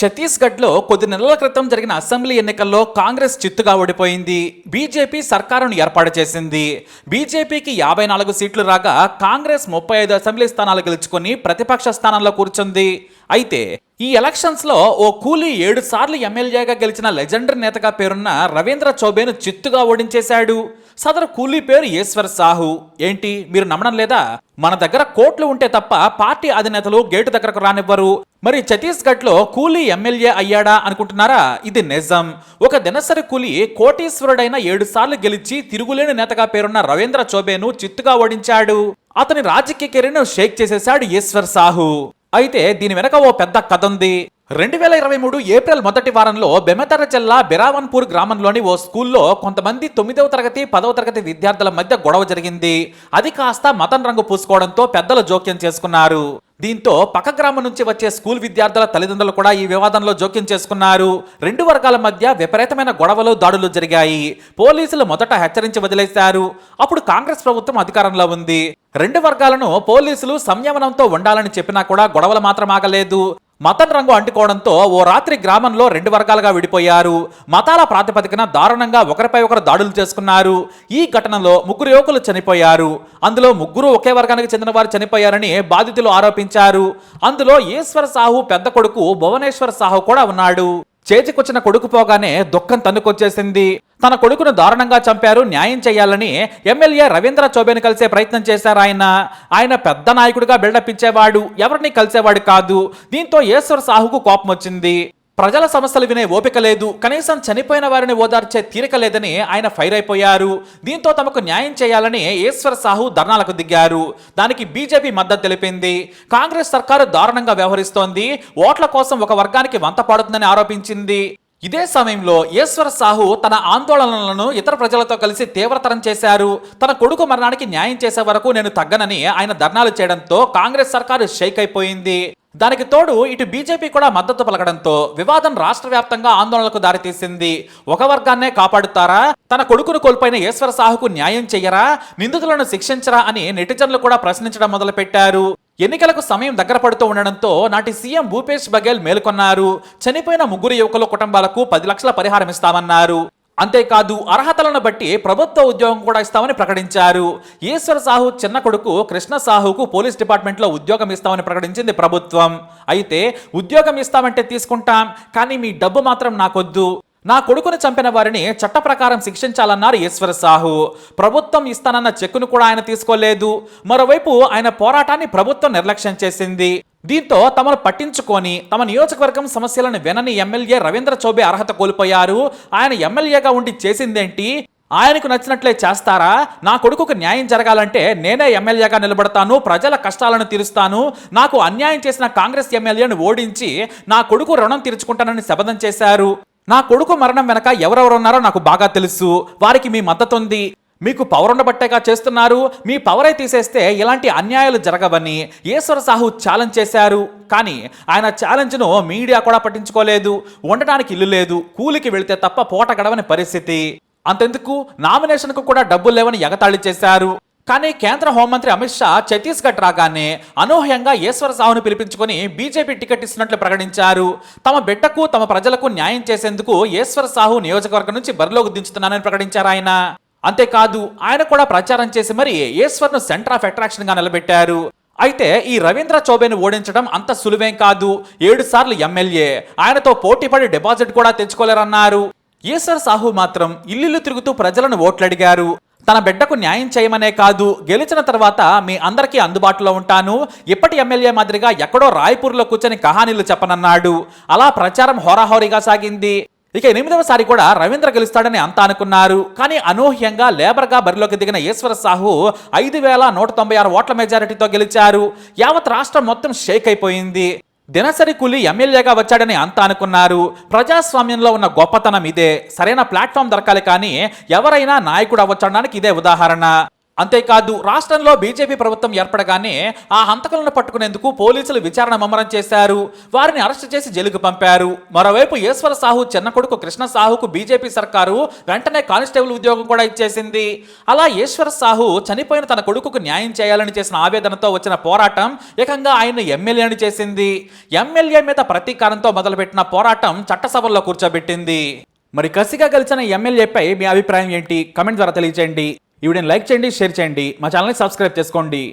ఛత్తీస్గఢ్లో కొద్ది నెలల క్రితం జరిగిన అసెంబ్లీ ఎన్నికల్లో కాంగ్రెస్ చిత్తుగా ఓడిపోయింది. బీజేపీ సర్కారును ఏర్పాటు చేసింది. బీజేపీకి యాభై నాలుగు సీట్లు రాగా కాంగ్రెస్ ముప్పై ఐదు అసెంబ్లీ స్థానాలు గెలుచుకొని ప్రతిపక్ష స్థానంలో కూర్చుంది. అయితే ఈ ఎలక్షన్స్లో ఓ కూలీ ఏడు సార్లు ఎమ్మెల్యేగా గెలిచిన లెజెండరీ నేతగా పేరున్న రవీంద్ర చౌబేను చిత్తుగా ఓడించేశాడు. సదరు కూలీ పేరు ఈశ్వర్ సాహు. ఏంటి మీరు నమ్మడం లేదా? మన దగ్గర కోట్లు ఉంటే తప్ప పార్టీ అధినేతలు గేటు దగ్గరకు రానివ్వరు. మరి ఛత్తీస్గఢ్లో కూలీ ఎమ్మెల్యే అయ్యాడా అనుకుంటున్నారా? ఇది నిజం. ఒక దినసరి కూలీ కోటీశ్వరుడైన ఏడు సార్లు గెలిచి తిరుగులేని నేతగా పేరున్న రవీంద్ర చౌబేను చిత్తుగా ఓడించాడు. అతని రాజకీయ కెరీర్ను షేక్ చేసేశాడు ఈశ్వర్ సాహు. అయితే దీని వెనక ఓ పెద్ద కథ ఉంది. రెండు వేల ఇరవై మూడు ఏప్రిల్ మొదటి వారంలో బెమెతర జిల్లా బిరావన్పూర్ గ్రామంలోని ఓ స్కూల్లో కొంతమంది తొమ్మిదవ తరగతి పదవ తరగతి విద్యార్థుల మధ్య గొడవ జరిగింది. అది కాస్త మతం రంగు పూసుకోవడంతో పెద్దలు జోక్యం చేసుకున్నారు. దీంతో పక్క గ్రామం నుంచి వచ్చే స్కూల్ విద్యార్థుల తల్లిదండ్రులు కూడా ఈ వివాదంలో జోక్యం చేసుకున్నారు. రెండు వర్గాల మధ్య విపరీతమైన గొడవలు దాడులు జరిగాయి. పోలీసులు మొదట హెచ్చరించి వదిలేశారు. అప్పుడు కాంగ్రెస్ ప్రభుత్వం అధికారంలో ఉంది. రెండు వర్గాలను పోలీసులు సంయమనంతో ఉండాలని చెప్పినా కూడా గొడవలు మాత్రం ఆగలేదు. మతం రంగు అంటుకోవడంతో ఓ రాత్రి గ్రామంలో రెండు వర్గాలుగా విడిపోయారు. మతాల ప్రాతిపదికన దారుణంగా ఒకరిపై ఒకరు దాడులు చేసుకున్నారు. ఈ ఘటనలో ముగ్గురు యువకులు చనిపోయారు. అందులో ముగ్గురు ఒకే వర్గానికి చెందిన వారు చనిపోయారని బాధితులు ఆరోపించారు. అందులో ఈశ్వర్ సాహు పెద్ద కొడుకు భువనేశ్వర్ సాహు కూడా ఉన్నాడు. చేతికొచ్చిన కొడుకు పోగానే దుఃఖం తన్నుకొచ్చేసింది. తన కొడుకును దారుణంగా చంపారు న్యాయం చేయాలని ఎమ్మెల్యే రవీంద్ర చౌబేని కలిసే ప్రయత్నం చేశారు ఆయన. ఆయన పెద్ద నాయకుడిగా బిల్డప్ ఇచ్చేవాడు ఎవరిని కలిసేవాడు కాదు. దీంతో ఈశ్వర్ సాహుకు కోపం వచ్చింది ప్రజల సమస్యలు వినే ఓపిక లేదు. కనీసం చనిపోయిన వారిని ఓదార్చే తీరిక లేదని ఆయన ఫైర్ అయిపోయారు. దీంతో తమకు న్యాయం చేయాలని ఈశ్వర్ సాహు ధర్నాలకు దిగారు. దానికి బీజేపీ మద్దతు తెలిపింది. కాంగ్రెస్ సర్కారు దారుణంగా వ్యవహరిస్తోంది. ఓట్ల కోసం ఒక వర్గానికి వంత పాడుతుందని ఆరోపించింది. ఇదే సమయంలో ఈశ్వర్ సాహు తన ఆందోళనలను ఇతర ప్రజలతో కలిసి తీవ్రతరం చేశారు. తన కొడుకు మరణానికి న్యాయం చేసే వరకు నేను తగ్గనని ఆయన ధర్నాలు చేయడంతో కాంగ్రెస్ సర్కారు షేక్ అయిపోయింది. దానికి తోడు ఇటు బీజేపీ కూడా మద్దతు పలకడంతో వివాదం రాష్ట్ర వ్యాప్తంగా ఆందోళనలకు దారితీసింది. ఒక వర్గాన్నే కాపాడుతారా? తన కొడుకును కోల్పోయిన ఈశ్వర సాహుకు న్యాయం చెయ్యరా? నిందితులను శిక్షించరా అని నెటిజన్లు కూడా ప్రశ్నించడం మొదలుపెట్టారు. ఎన్నికలకు సమయం దగ్గర పడుతూ ఉండడంతో నాటి సీఎం భూపేష్ బఘేల్ మేల్కొన్నారు. చనిపోయిన ముగ్గురు యువకుల కుటుంబాలకు పది లక్షల పరిహారం ఇస్తామన్నారు. అంతేకాదు అర్హతలను బట్టి ప్రభుత్వ ఉద్యోగం కూడా ఇస్తామని ప్రకటించారు. ఈశ్వర్ సాహు చిన్న కొడుకు కృష్ణ సాహుకు పోలీస్ డిపార్ట్మెంట్లో ఉద్యోగం ఇస్తామని ప్రకటించింది ప్రభుత్వం. అయితే ఉద్యోగం ఇస్తామంటే తీసుకుంటాం కానీ మీ డబ్బు మాత్రం నాకొద్దు. నా కొడుకును చంపిన వారిని చట్ట ప్రకారం శిక్షించాలన్నారు ఈశ్వర సాహు. ప్రభుత్వం ఇస్తానన్న చెక్కును కూడా ఆయన తీసుకోలేదు. మరోవైపు ఆయన పోరాటాన్ని ప్రభుత్వం నిర్లక్ష్యం చేసింది. దీంతో తమను పట్టించుకొని తమ నియోజకవర్గం సమస్యలను వినని ఎమ్మెల్యే రవీంద్ర చౌబే అర్హత కోల్పోయారు. ఆయన ఎమ్మెల్యేగా ఉండి చేసిందేంటి? ఆయనకు నచ్చినట్లే చేస్తారా? నా కొడుకుకు న్యాయం జరగాలంటే నేనే ఎమ్మెల్యేగా నిలబడతాను ప్రజల కష్టాలను తీరుస్తాను. నాకు అన్యాయం చేసిన కాంగ్రెస్ ఎమ్మెల్యేను ఓడించి నా కొడుకు రుణం తీర్చుకుంటానని శపథం చేశారు. నా కొడుకు మరణం వెనక ఎవరెవరున్నారో నాకు బాగా తెలుసు. వారికి మీ మద్దతు ఉంది. మీకు పవర్ ఉండబట్టేగా చేస్తున్నారు. మీ పవరే తీసేస్తే ఇలాంటి అన్యాయాలు జరగవని ఈశ్వర సాహు ఛాలెంజ్ చేశారు. కానీ ఆయన ఛాలెంజ్ను మీడియా కూడా పట్టించుకోలేదు. ఉండడానికి ఇల్లు లేదు. కూలికి వెళితే తప్ప పూట గడవని పరిస్థితి. అంతెందుకు? నామినేషన్కు కూడా డబ్బులు లేవని ఎగతాళి చేశారు. కానీ కేంద్ర హోంమంత్రి అమిత్ షా ఛత్తీస్గఢ్ రాగానే అనూహ్యంగా ఈశ్వర సాహును పిలిపించుకొని బీజేపీ టికెట్ ఇస్తున్నట్లు ప్రకటించారు. తమ బిడ్డకు తమ ప్రజలకు న్యాయం చేసేందుకు ఈశ్వర సాహు నియోజకవర్గం నుంచి బరిలోకి దించుతున్నానని ప్రకటించారు ఆయన. అంతేకాదు ఆయన కూడా ప్రచారం చేసి మరి ఈశ్వర్ను సెంటర్ ఆఫ్ అట్రాక్షన్గా నిలబెట్టారు. అయితే ఈ రవీంద్ర చౌబేను ఓడించడం అంత సులువేం కాదు. ఏడు సార్లు ఎమ్మెల్యే ఆయనతో పోటీపడి డిపాజిట్ కూడా తెచ్చుకోలేరన్నారు. ఈశ్వర్ సాహు మాత్రం ఇల్లు తిరుగుతూ ప్రజలను ఓట్లడిగారు. తన బిడ్డకు న్యాయం చేయమనే కాదు. గెలిచిన తర్వాత మీ అందరికీ అందుబాటులో ఉంటాను. ఇప్పటి ఎమ్మెల్యే మాదిరిగా ఎక్కడో రాయ్పూర్లో కూర్చొని కహానీలు చెప్పనన్నాడు. అలా ప్రచారం హోరాహోరీగా సాగింది. ఇక ఎనిమిదవసారి కూడా రవీంద్ర గెలుస్తాడని అంతా అనుకున్నారు. కానీ అనూహ్యంగా లేబర్గా బరిలోకి దిగిన ఈశ్వర సాహు ఐదు వేల నూట తొంభై ఆరు ఓట్ల మెజారిటీతో గెలిచారు. యావత్ రాష్ట్రం మొత్తం షేక్ అయిపోయింది. దినసరి కూలి ఎమ్మెల్యేగా వచ్చాడని అంతా అనుకున్నారు. ప్రజాస్వామ్యంలో ఉన్న గొప్పతనం ఇదే. సరైన ప్లాట్ఫామ్ దొరకాలి కానీ ఎవరైనా నాయకుడు అవ్వచ్చడానికి ఇదే ఉదాహరణ. అంతేకాదు రాష్ట్రంలో బీజేపీ ప్రభుత్వం ఏర్పడగానే ఆ హంతకులను పట్టుకునేందుకు పోలీసులు విచారణ ముమ్మరం చేశారు. వారిని అరెస్ట్ చేసి జైలుకు పంపారు. మరోవైపు ఈశ్వర సాహు చిన్న కొడుకు కృష్ణ సాహుకు బీజేపీ సర్కారు వెంటనే కానిస్టేబుల్ ఉద్యోగం కూడా ఇచ్చేసింది. అలా ఈశ్వర సాహు చనిపోయిన తన కొడుకుకు న్యాయం చేయాలని చేసిన ఆవేదనతో వచ్చిన పోరాటం ఏకంగా ఆయన ఎమ్మెల్యేని చేసింది. ఎమ్మెల్యే మీద ప్రతీకారంతో మొదలుపెట్టిన పోరాటం చట్టసభల్లో కూర్చోబెట్టింది. మరి కసిగా గెలిచిన ఎమ్మెల్యేపై మీ అభిప్రాయం ఏంటి? కమెంట్ ద్వారా తెలియజేయండి ఈ వీడియోని లైక్ చేయండి షేర్ చేయండి. మా ఛానల్ని సబ్స్క్రైబ్ చేసుకోండి.